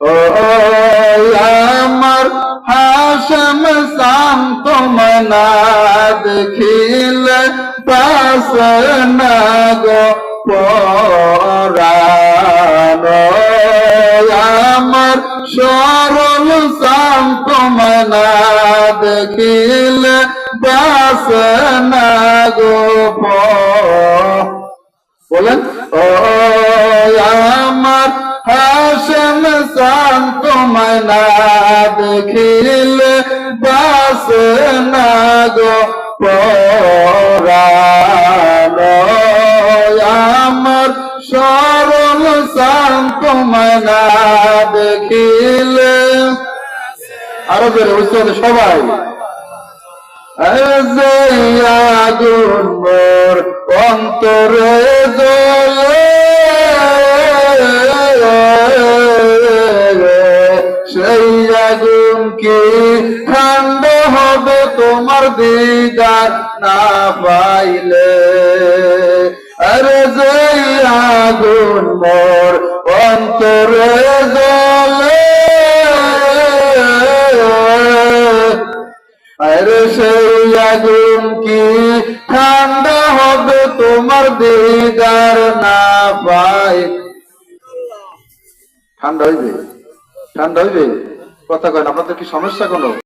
ও আমার হাসম শান্ত মনা দেখিলে পাস না গো পরাণ। আমার সরল শান্ত মনা দেখিলে পাস না গো বলেন। হাসন শান্ত মনা দেখিলে বাস না গো আমার সরল শান্ত মনা দেখিলে আরও বেড়ে বুঝতে সবাই। যে অন্তরে আগুন কি? ঠান্ডা হবে তোমার দিদার না পাইলে। আরে যে আগুন মোর অন্তরে জ্বলে। আরে সেই আগুন কি? ঠান্ডা হবে তোমার দিদার না পাই ঠান্ডা হইবে ঠান্ডা হইবে? কথা কয় না? আপনাদের কি সমস্যা কোনো?